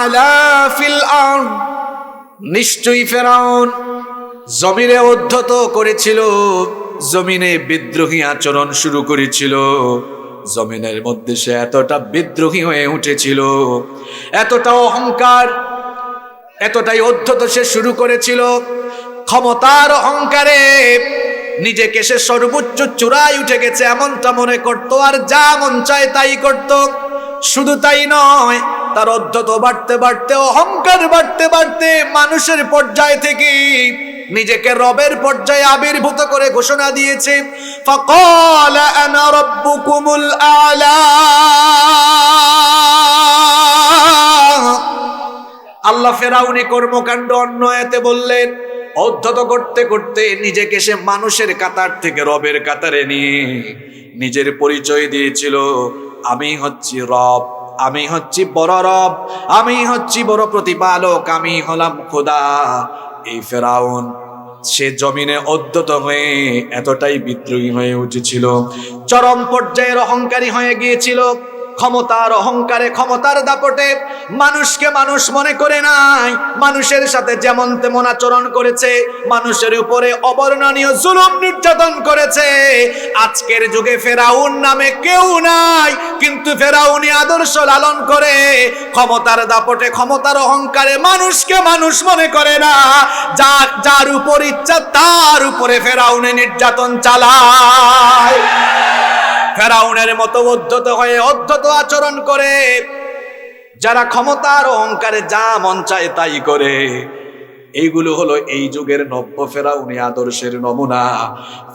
আলা নিশ্চয়ই ফেরাউন জমিনে উদ্ধত করেছিল, জমিনে বিদ্রোহী আচরণ শুরু করেছিল। জমিনের মধ্যে সে এতটা বিদ্রোহী হয়ে উঠেছিল, এতটা অহংকার, এতটাই অধ্যত সে শুরু করেছিল, ক্ষমতার অহংকারে নিজেকে সে সর্বোচ্চ চূড়ায় উঠে গেছে, এমনটা মনে করতো, আর যা মন চায় তাই করত। শুধু তাই নয়, তার অধ্যত বাড়তে বাড়তে, অহংকার বাড়তে বাড়তে মানুষের পর্যায় থেকে নিজেকে রবের পর্যায়ে আবির্ভূত করে ঘোষণা দিয়েছে আলা। আল্লাহ ফেরাউনি কর্মকাণ্ড অন্য এতে বললেন, অধ্যত করতে করতে নিজেকে সে মানুষের কাতার থেকে রবের কাতারে নিয়ে নিজের পরিচয় দিয়েছিল। আমি হচ্ছি রব, আমি হচ্ছি বড় রব, আমি হচ্ছি বড় প্রতিপালক, আমি হলাম খোদা। এই ফেরাউন, সে জমিনে অদ্যত হয়ে এতটাই বিদ্রোহী হয়ে উঠেছিল, চরম পর্যায়ের অহংকারী হয়ে গিয়েছিল। ক্ষমতার অহংকারে ক্ষমতার দাপটে মানুষকে মানুষ মনে করে নাই। মানুষের সাথে যেমন তেমন আচরণ করেছে, মানুষের উপরে অবর্ণনীয় জুলুম নির্যাতন করেছে। আজকের যুগে ফেরাউন নামে কেউ নাই, কিন্তু ফেরাউনি আদর্শ লালন করে। ক্ষমতার দাপটে, ক্ষমতার অহংকারে মানুষকে মানুষ মনে করে না। যার যার উপর ইচ্ছা, তার উপরে ফেরাউনে নির্যাতন চালায়। ফেরাউনের মতো উদ্ধত হয়ে অধ্যত আচরণ করে। যারা ক্ষমতার অহংকারে যা মন চায় তাই করে। এইগুলো হলো এই যুগের নব্য ফেরাউনি আদর্শের নমুনা।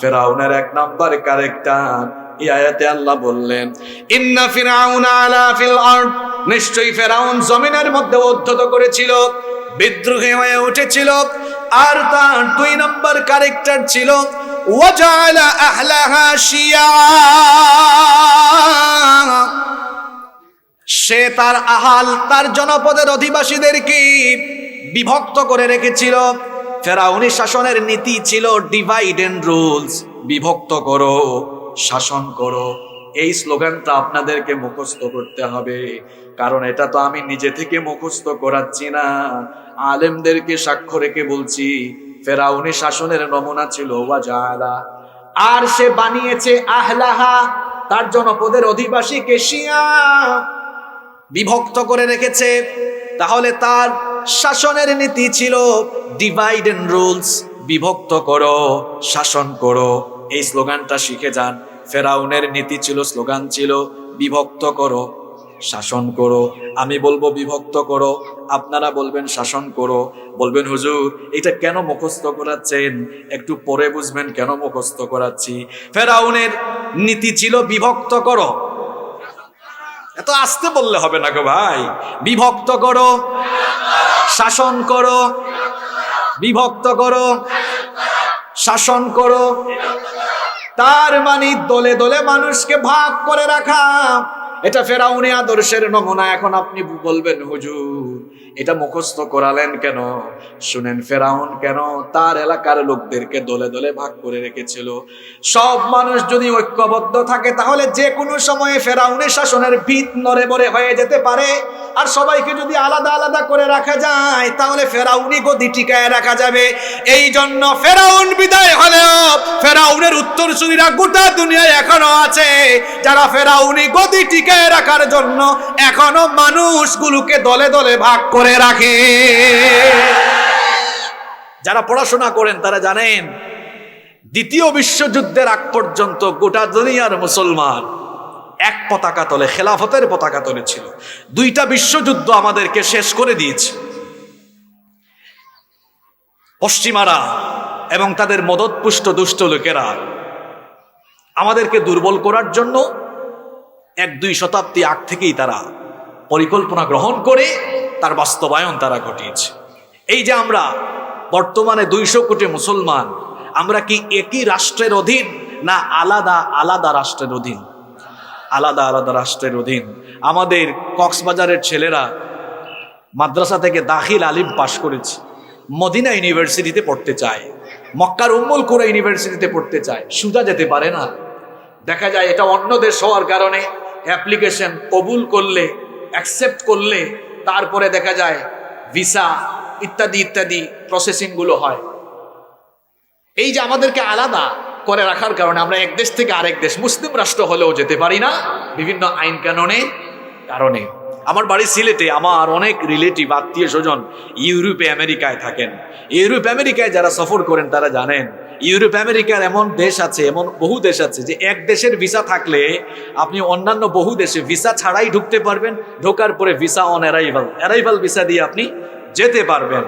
ফেরাউনের এক নাম্বার ক্যারেক্টার। এই আয়াতে আল্লাহ বললেন, ইন্না ফিরাউনা আলা ফিল আরদ। নিশ্চয়ই ফেরাউন জমিনের মধ্যে উদ্ধত করেছিল, বিদ্রোহী হয়ে উঠেছিল। আর তার দুই নম্বর ক্যারেক্টার ছিল وجعل أهلها شيعا সে তার আহাল তার জনপদের অধিবাসীদেরকে বিভক্ত করে রেখেছিল ফেরাউনি শাসনের নীতি ছিল ডিভাইড এন্ড রুলস বিভক্ত করো শাসন করো এই স্লোগানটা আপনাদেরকে মুখস্থ করতে হবে কারণ এটা তো আমি নিজে থেকে মুখস্থ করাচ্ছি না আলেমদেরকে সাক্ষ্য রেখে বলছি ফেরাউনি শাসনের নমুনা ছিল আর সে বানিয়েছে আহলাহা, তার জনপদের অধিবাসীকে শিয়া বিভক্ত করে রেখেছে। তাহলে তার শাসনের নীতি ছিল ডিভাইড এন্ড রুলস বিভক্ত করো, শাসন করো। এই স্লোগানটা শিখে যান। ফেরাউনের নীতি ছিল, স্লোগান ছিল, বিভক্ত করো শাসন করো। আমি বলব, বিভক্ত করো। আপনারা বলবেন, শাসন করো। বলবেন, হুজুর, এটা কেন মুখস্থ করাচ্ছেন? একটু পরে বুঝবেন কেন মুখস্থ করাচ্ছি। ফেরাউনের নীতি ছিল, বিভক্ত করো। এত আসতে বললে হবে না গো ভাই। বিভক্ত করো। শাসন করো। বিভক্ত করো। শাসন করো। তার মানে দলে দলে মানুষকে ভাগ করে রাখা। এটা ফেরাউনি আদর্শের নমুনা, এখন আপনি বলবেন, হুজুর, এটা মুখস্থ করালেন কেন? শুনেন, ফেরাউন কেন তার এলাকার লোকদেরকে দলে দলে ভাগ করে রেখেছিল? সব মানুষ যদি ঐক্যবদ্ধ থাকে, তাহলে যে কোনো সময়ে ফেরাউনের শাসনের ভিত নড়ে বড়ে হয়ে যেতে পারে। আর সবাইকে যদি আলাদা আলাদা করে রাখা যায়, তাহলে ফেরাউনি গদি টিকায় রাখা যাবে। এই জন্য ফেরাউন বিদায় হলেও ফেরাউনের উত্তরসূরিরা গোটা দুনিয়ায় এখনও আছে। যারা ফেরাউনি গদি টিকায় রাখার জন্য এখনও মানুষগুলোকে দলে দলে ভাগ করে রাখে। যারা পড়াশোনা করেন, তারা জানেন, দ্বিতীয় বিশ্বযুদ্ধের আগ পর্যন্ত গোটা দুনিয়ার মুসলমান এক পতাকা তলে, খেলাফতের পতাকা তলে ছিল। দুইটা বিশ্বযুদ্ধ আমাদেরকে শেষ করে দিয়েছে। পশ্চিমারা এবং তাদের মদতপুষ্ট দুষ্ট লোকেরা। আমাদেরকে দুর্বল করার জন্য এক দুই শতাব্দী আগ থেকেই তারা পরিকল্পনা গ্রহণ করে তার বাস্তবায়ন তারা ঘটিয়েছে। এই যে আমরা বর্তমানে দুইশো কোটি মুসলমান, আমরা কি একই রাষ্ট্রের অধীন না আলাদা আলাদা রাষ্ট্রের অধীন? আলাদা আলাদা রাষ্ট্রের অধীন। আমাদের কক্সবাজারের ছেলেরা মাদ্রাসা থেকে দাখিল আলিম পাশ করেছে, মদিনা ইউনিভার্সিটিতে পড়তে চায়। মক্কার উম্মুল কুরা ইউনিভার্সিটিতে পড়তে চায়। সুজা যেতে পারে না। দেখা যায় এটা অন্য দেশ হওয়ার কারণে অ্যাপ্লিকেশন কবুল করলে অ্যাকসেপ্ট করলে, তারপরে দেখা যায় ভিসা ইত্যাদি ইত্যাদি প্রসেসিংগুলো হয়। এই যে আমাদেরকে আলাদা করে রাখার কারণে আমরা এক দেশ থেকে আরেক দেশ, মুসলিম রাষ্ট্র হলেও যেতে পারি না বিভিন্ন আইন কানুনে কারণে। আমার বাড়ি সিলেটে আমার অনেক রিলেটিভ, আত্মীয় স্বজন ইউরোপে, আমেরিকায় থাকেন। ইউরোপ, আমেরিকায় যারা সফর করেন, তারা জানেন, ইউরোপ, আমেরিকার এমন দেশ আছে, এমন বহু দেশ আছে যে এক দেশের ভিসা থাকলে আপনি অন্যান্য বহু দেশে ভিসা ছাড়াই ঢুকতে পারবেন, ঢোকার পরে visa on arrival arrival visa দিয়ে আপনি যেতে পারবেন।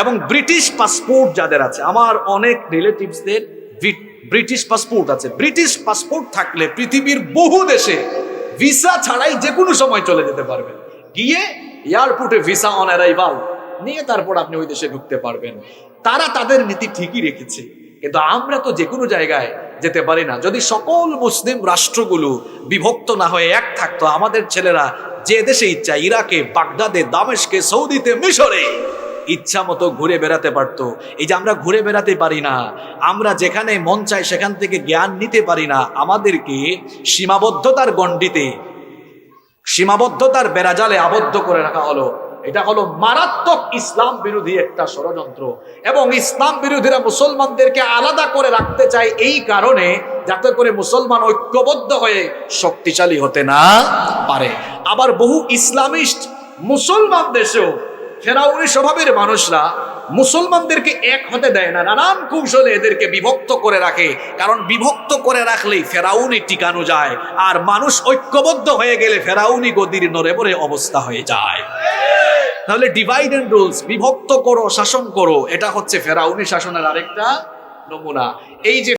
এবং ব্রিটিশ পাসপোর্ট যাদের আছে, আমার অনেক রিলেটিভসদের ব্রিটিশ পাসপোর্ট আছে। ব্রিটিশ পাসপোর্ট থাকলে পৃথিবীর বহু দেশে ভিসা ছাড়াই যে কোনো সময় চলে যেতে পারবেন। গিয়ে এয়ারপোর্টে ভিসা অন অ্যারাইভাল নিয়ে তারপর আপনি ওই দেশে ঢুকতে পারবেন। তারা তাদের নীতি ঠিকই রেখেছে। কিন্তু আমরা তো যে কোনো জায়গায় যেতে পারি না। যদি সকল মুসলিম রাষ্ট্রগুলো বিভক্ত না হয়ে এক থাকতো, আমাদের ছেলেরা যে দেশে ইচ্ছা, ইরাকে, বাগদাদে, দামেশকে, সৌদিতে, মিশরে ইচ্ছা মতো ঘুরে বেড়াতে পারতো। এই যে আমরা ঘুরে বেড়াতে পারি না, আমরা যেখানে মন চাই সেখান থেকে জ্ঞান নিতে পারি না, আমাদেরকে সীমাবদ্ধতার গণ্ডিতে, সীমাবদ্ধতার বেড়াজালে আবদ্ধ করে রাখা হলো। এটা হলো মারাত্মক ইসলাম বিরোধী একটা ষড়যন্ত্র। এবং ইসলাম বিরোধীরা মুসলমানদেরকে আলাদা করে রাখতে চায় এই কারণে, যাতে করে মুসলমান ঐক্যবদ্ধ হয়ে শক্তিশালী হতে না পারে। আবার বহু ইসলামিস্ট মুসলমান দেশেও ফেরাউনি স্বভাবের মানুষরা মুসলমানদেরকে এক হতে দেয় না, নানান কৌশলে এদেরকে বিভক্ত করে রাখে। কারণ বিভক্ত করে রাখলেই ফেরাউনি টিকানো যায়, আর মানুষ ঐক্যবদ্ধ হয়ে গেলে ফেরাউনি গদির নরে বড়ে অবস্থা হয়ে যায়। তাহলে ডিভাইড এন্ড রুলস বিভক্ত করো, শাসন করো, এটা হচ্ছে ফেরাউনি শাসনের আরেকটা নমুনা। এই যে